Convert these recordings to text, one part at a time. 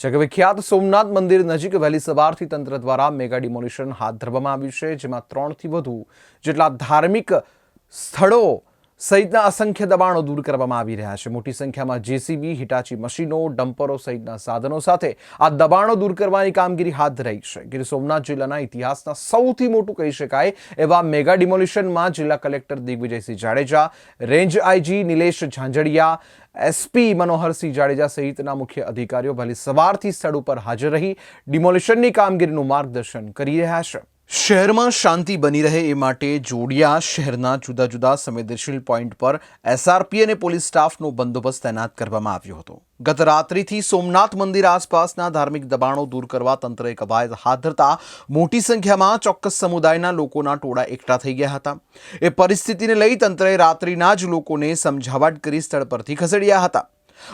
જગવિખ્યાત સોમનાથ મંદિર નજીક વહેલી સવારથી તંત્ર દ્વારા મેગા ડિમોલિશન હાથ ધરવામાં આવ્યું છે, જેમાં ત્રણથી વધુ જેટલા ધાર્મિક સ્થળો સહિતના અસંખ્ય દબાણો દૂર કરવામાં આવી રહ્યા છે. મોટી સંખ્યામાં જેસીબી, હિટાચી મશીનો, ડમ્પરો સહિતના સાધનો સાથે આ દબાણો દૂર કરવાની કામગીરી હાથ ધરાઈ છે. ગીર સોમનાથ જિલ્લાના ઇતિહાસના સૌથી મોટું કહી શકાય એવા મેગા ડિમોલિશનમાં જિલ્લા collector Digvijaysinh Jadeja, range IG Nilesh Jhanjhadiya, SP Manoharsinh Jadeja સહિતના મુખ્ય અધિકારીઓ ભલે સવારથી સ્થળ ઉપર હાજર રહી ડિમોલિશનની કામગીરીનું માર્ગદર્શન કરી રહ્યા છે. શહેરમાં શાંતિ બની રહે એ માટે જોડિયા શહેરના જુદા જુદા સંવેદનશીલ પોઈન્ટ પર એસઆરપી અને પોલીસ સ્ટાફનો બંદોબસ્ત તૈનાત કરવામાં આવ્યો હતો. ગત રાત્રિથી સોમનાથ મંદિર આસપાસના ધાર્મિક દબાણો દૂર કરવા તંત્રએ કવાયત હાથ ધરતા મોટી સંખ્યામાં ચોક્કસ સમુદાયના લોકોના ટોળા એકઠા થઈ ગયા હતા. એ પરિસ્થિતિને લઈ તંત્રએ રાત્રિના જ લોકોને સમજાવટ કરી સ્થળ પરથી ખસેડ્યા હતા.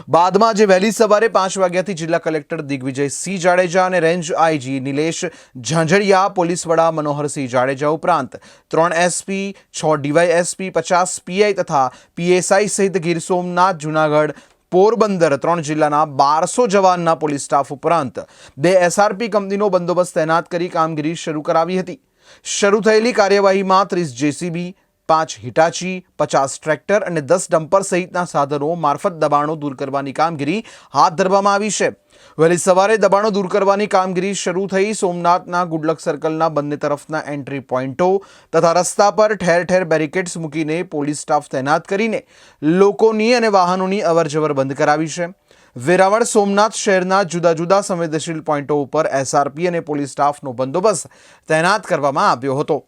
બાદમાં જે વહેલી સવારે પાંચ વાગ્યાથી જિલ્લા કલેક્ટર દિગ્વિજયસિંહ જાડેજા અને range IG Nilesh Jhanjhadiya, police વડા મનોહરસિંહ જાડેજા ઉપરાંત ત્રણ એસપી, છ ડીવાયએસપી, પચાસ પીઆઈ તથા પીએસઆઈ સહિત ગીર સોમનાથ, જુનાગઢ, પોરબંદર ત્રણ જિલ્લાના બારસો જવાનના પોલીસ સ્ટાફ ઉપરાંત બે એસઆરપી કંપનીનો બંદોબસ્ત તૈનાત કરી કામગીરી શરૂ કરાવી હતી. શરૂ થયેલી કાર્યવાહીમાં ત્રીસ જેસીબી પાંચ હિટાચી, પચાસ ટ્રેક્ટર અને દસ ડમ્પર સહિતના સાધનો મારફત દબાણો દૂર કરવાની કામગીરી હાથ ધરવામાં આવી છે. વહેલી સવારે દબાણો દૂર કરવાની કામગીરી શરૂ થઈ સોમનાથના ગુડલક સર્કલના બંને તરફના એન્ટ્રી પોઈન્ટો તથા રસ્તા પર ઠેર ઠેર બેરિકેડ્સ મૂકીને પોલીસ સ્ટાફ તૈનાત કરીને લોકોની અને વાહનોની અવરજવર બંધ કરાવી છે. વેરાવળ સોમનાથ શહેરના જુદા જુદા સંવેદનશીલ પોઈન્ટો ઉપર એસઆરપી અને પોલીસ સ્ટાફનો બંદોબસ્ત તૈનાત કરવામાં આવ્યો હતો.